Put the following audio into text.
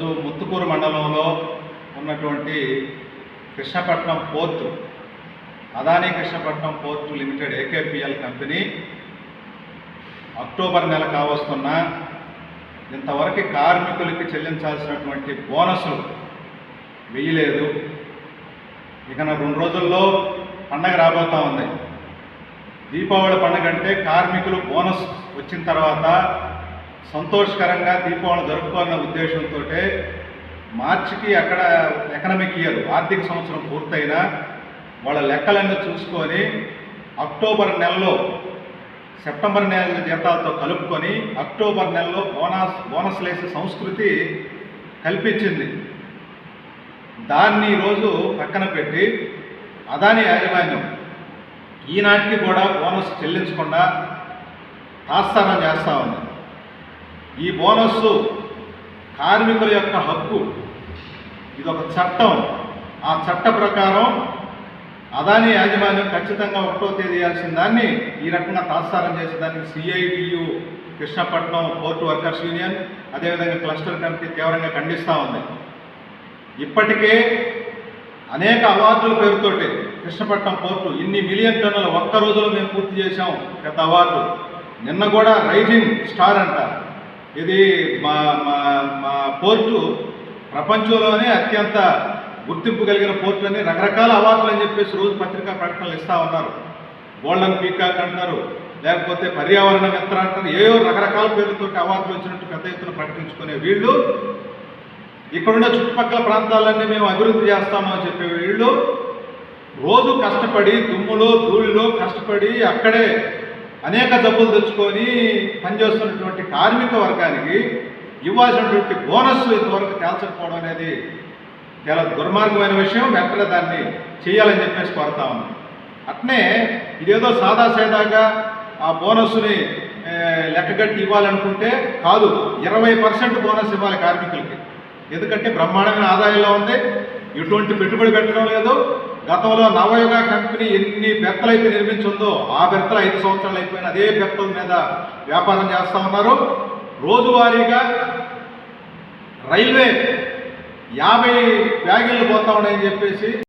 ముత్తుకూరు మండలంలో ఉన్నటువంటి Krishnapatnam port Adani Krishnapatnam port limited AKPL company October నెల కావస్తున్న ఇంతవరకు కార్మికులకి చెల్లించాల్సినటువంటి బోనసులు వెయ్యలేదు ఇక నా రెండు రోజుల్లో పండగ రాబోతా ఉంది. దీపావళి పండుగ అంటే కార్మికులు బోనస్ వచ్చిన తర్వాత సంతోషకరంగా దీపావళి జరుపుకోవాలన్న ఉద్దేశంతో మార్చికి అక్కడ ఎకనమిక్ ఇయర్ ఆర్థిక సంవత్సరం పూర్తయినా వాళ్ళ లెక్కలన్నీ చూసుకొని అక్టోబర్ నెలలో సెప్టెంబర్ నెల జీతాలతో కలుపుకొని అక్టోబర్ నెలలో బోనస్ బోనస్ లేసే సంస్కృతి కల్పించింది. దాన్ని ఈరోజు పక్కన పెట్టి అదాని యాజమాన్యం ఈనాటికి కూడా బోనస్ చెల్లించకుండా తాత్సారం చేస్తూ ఉంది. ఈ బోనస్ కార్మికుల యొక్క హక్కు. ఇది ఒక చట్టం. ఆ చట్ట ప్రకారం అదాని యాజమాన్యం ఖచ్చితంగా ఒకటో తేదీ చేయాల్సిన దాన్ని ఈ రకంగా తాత్సారం చేసే దానికి CITU Krishnapatnam port workers union అదేవిధంగా క్లస్టర్ కమిటీ తీవ్రంగా ఖండిస్తూ ఉంది. ఇప్పటికే అనేక అవార్డుల పేరుతోటి కృష్ణపట్నం పోర్టు ఇన్ని మిలియన్ టన్నుల ఒక్క రోజులో మేము పూర్తి చేశాం. పెద్ద అవార్డు. నిన్న కూడా రైజింగ్ స్టార్ అంట ఇది మా మా మా పోర్టు ప్రపంచంలోనే అత్యంత గుర్తింపు కలిగిన పోర్టు అని రకరకాల అవార్డులు అని చెప్పేసి రోజు పత్రికా ప్రకటనలు ఇస్తూ ఉన్నారు. గోల్డెన్ పీకాక్ అంటారు లేకపోతే పర్యావరణ మిత్ర అంటారు ఏవో రకరకాల పేర్లతో అవార్డులు వచ్చినట్టు పెద్ద ఎత్తున ప్రకటించుకునే వీళ్ళు ఇక్కడున్న చుట్టుపక్కల ప్రాంతాలన్నీ మేము అభివృద్ధి చేస్తామని చెప్పే వీళ్ళు రోజు కష్టపడి దుమ్ములో ధూళిలో కష్టపడి అక్కడే అనేక జబ్బులు తెచ్చుకొని పనిచేస్తున్నటువంటి కార్మిక వర్గానికి ఇవ్వాల్సినటువంటి బోనస్ ఇంతవరకు తేల్చకపోవడం అనేది చాలా దుర్మార్గమైన విషయం. వెంటనే దాన్ని చేయాలని చెప్పేసి కోరుతా ఉంది అట్నే ఇదేదో సాదాసీదాగా ఆ బోనస్ని లెక్కగట్టి ఇవ్వాలనుకుంటే కాదు ఇరవై పర్సెంట్ బోనస్ ఇవ్వాలి కార్మికులకి. ఎందుకంటే బ్రహ్మాండమైన ఆదాయంలో ఉంది. ఎటువంటి పెట్టుబడి పెట్టడం లేదు. గతంలో నవయుగ కంపెనీ ఎన్ని బెత్తలు అయితే నిర్మించిందో ఆ బెత్తలు ఐదు సంవత్సరాలు అయిపోయిన అదే బెత్తల మీద వ్యాపారం చేస్తూ ఉన్నారు. రోజువారీగా రైల్వే యాభై వ్యాగిళ్ళు పోతా ఉన్నాయని చెప్పేసి